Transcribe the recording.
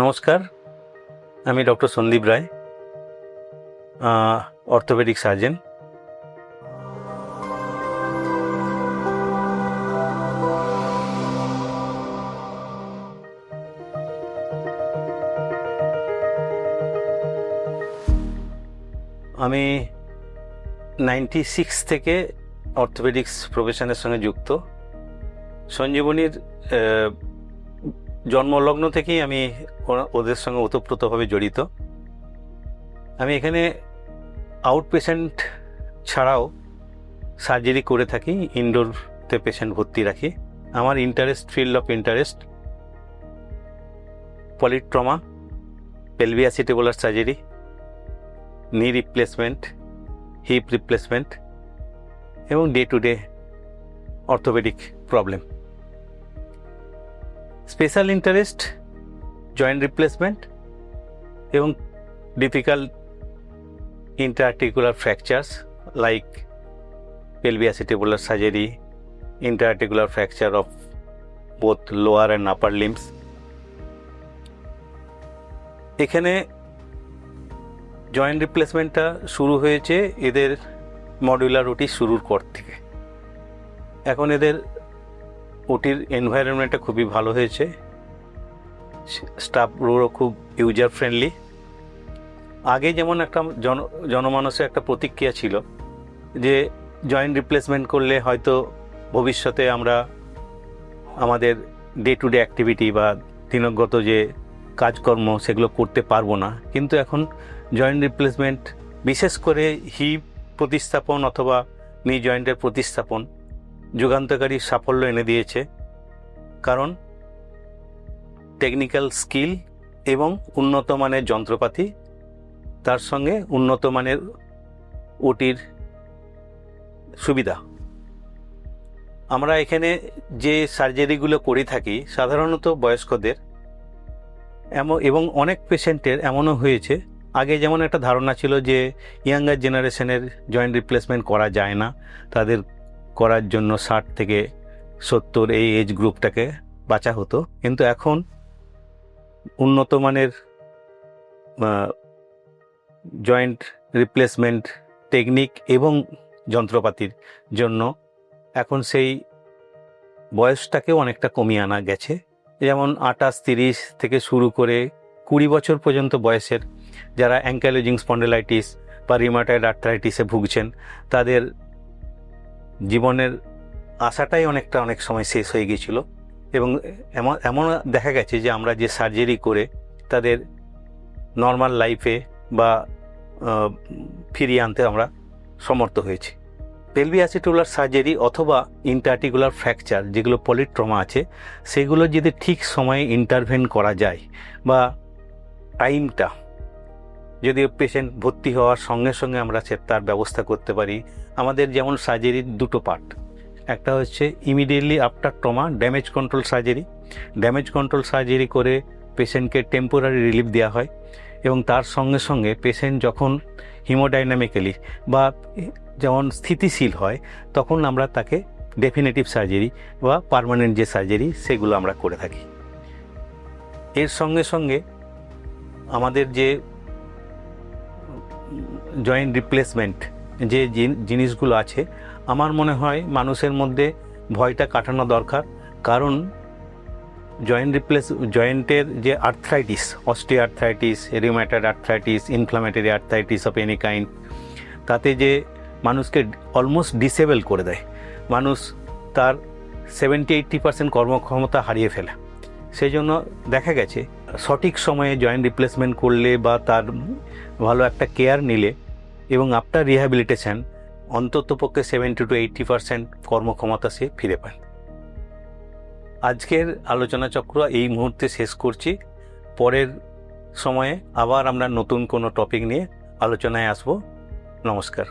নমস্কার, আমি doctor Sandeep Roy orthopaedic surgeon. আমি নাইনটি সিক্স থেকে অর্থোপেডিক্স প্রফেশনের সঙ্গে যুক্ত। সঞ্জীবনীর জন্মলগ্ন থেকেই আমি ওদের সঙ্গে ওতপ্রোতভাবে জড়িত। আমি এখানে আউট পেশেন্ট ছাড়াও সার্জারি করে থাকি ইনডোরতে পেশেন্ট ভর্তি রাখি। আমার interest field of interest polytrauma pelviacetabular surgery knee replacement hip replacement এবং day to day orthopaedic problem special interest, joint replacement এবং difficult intraarticular fractures like pelviacetibular surgery intraarticular fracture of both lower and upper limbs. এখানে joint রিপ্লেসমেন্টটা শুরু হয়েছে এদের modular OT শুরুর পর থেকে। এখন এদের ওটির এনভায়রনমেন্টটা খুবই ভালো হয়েছে। স্টাফ স্টাফগুলোও খুব ইউজার ফ্রেন্ডলি আগে যেমন একটা জন, জনমানসে একটা প্রতিক্রিয়া ছিল যে জয়েন্ট রিপ্লেসমেন্ট করলে হয়তো ভবিষ্যতে আমরা আমাদের ডে টু ডে অ্যাক্টিভিটি বা দিনগত যে কাজকর্ম সেগুলো করতে পারব না। কিন্তু এখন জয়েন্ট রিপ্লেসমেন্ট বিশেষ করে হিপ প্রতিস্থাপন অথবা নি জয়েন্টের প্রতিস্থাপন যুগান্তকারী সাফল্য এনে দিয়েছে, কারণ টেকনিক্যাল স্কিল এবং উন্নত মানের যন্ত্রপাতি তার সঙ্গে উন্নত মানের ওটির সুবিধা। আমরা এখানে যে সার্জারিগুলো করে থাকি, সাধারণত বয়স্কদের, এমন, এবং অনেক পেশেন্টের এমনও হয়েছে। আগে যেমন একটা ধারণা ছিল যে ইয়াঙ্গার জেনারেশনের জয়েন্ট রিপ্লেসমেন্ট করা যায় না, তাদের করার জন্য ষাট থেকে সত্তর এই এজ গ্রুপটাকে বাঁচা হতো। কিন্তু এখন উন্নত মানের জয়েন্ট রিপ্লেসমেন্ট টেকনিক এবং যন্ত্রপাতির জন্য এখন সেই বয়সটাকেও অনেকটা কমিয়ে আনা গেছে। যেমন আটাশ তিরিশ থেকে শুরু করে কুড়ি বছর পর্যন্ত বয়সের যারা অ্যাঙ্কালোজিং স্পন্ডেলাইটিস বা রিমাটয়েড আর্থ্রাইটিসে ভুগছেন, তাদের জীবনের আশাটাই অনেকটা অনেক সময় শেষ হয়ে গিয়েছিল। এবং এমন এমন দেখা গেছে যে আমরা যে সার্জারি করে তাদের নর্মাল লাইফে বা ফিরিয়ে আনতে আমরা সমর্থ হয়েছি। পেলভি পেলভিয়াসিটুলার সার্জারি অথবা ইন্টার্টিকুলার ফ্র্যাকচার যেগুলো পলিট্রমা আছে, সেগুলো যদি ঠিক সময়ে ইন্টারভেন করা যায় বা টাইমটা যদি পেশেন্ট ভর্তি হওয়ার সঙ্গে সঙ্গে আমরা তার ব্যবস্থা করতে পারি, আমাদের যেমন সার্জারির দুটো পার্ট একটা হচ্ছে immediately after trauma damage control surgery damage control surgery করে পেশেন্টকে টেম্পোরারি রিলিফ দেওয়া হয় এবং তার সঙ্গে সঙ্গে পেশেন্ট যখন হিমোডাইনামিক্যালি বা যেমন স্থিতিশীল হয়, তখন আমরা তাকে ডেফিনেটিভ সার্জারি বা পার্মানেন্ট যে সার্জারি সেগুলো আমরা করে থাকি। এর সঙ্গে সঙ্গে আমাদের যে জয়েন্ট রিপ্লেসমেন্ট যে জিনিসগুলো আছে, আমার মনে হয় মানুষের মধ্যে ভয়টা কাটানো দরকার। কারণ জয়েন্ট রিপ্লেস জয়েন্টের যে arthritis osteoarthritis rheumatoid arthritis inflammatory arthritis of any kind তাতে যে মানুষকে অলমোস্ট ডিসেবল করে দেয়। মানুষ তার সেভেন্টি এইট্টি পার্সেন্ট কর্মক্ষমতা হারিয়ে ফেলে। সেই জন্য দেখা গেছে, সঠিক সময়ে জয়েন্ট রিপ্লেসমেন্ট করলে বা তার ভালো একটা কেয়ার নিলে এবং আফটার রিহ্যাবিলিটেশন অন্তত পক্ষে সেভেন্টি টু এইট্টি পারসেন্ট কর্মক্ষমতা সে ফিরে পান আজকের আলোচনা চক্র এই মুহূর্তে শেষ করছি। পরের সময়ে আবার আমরা নতুন কোনো টপিক নিয়ে আলোচনায় আসব। নমস্কার।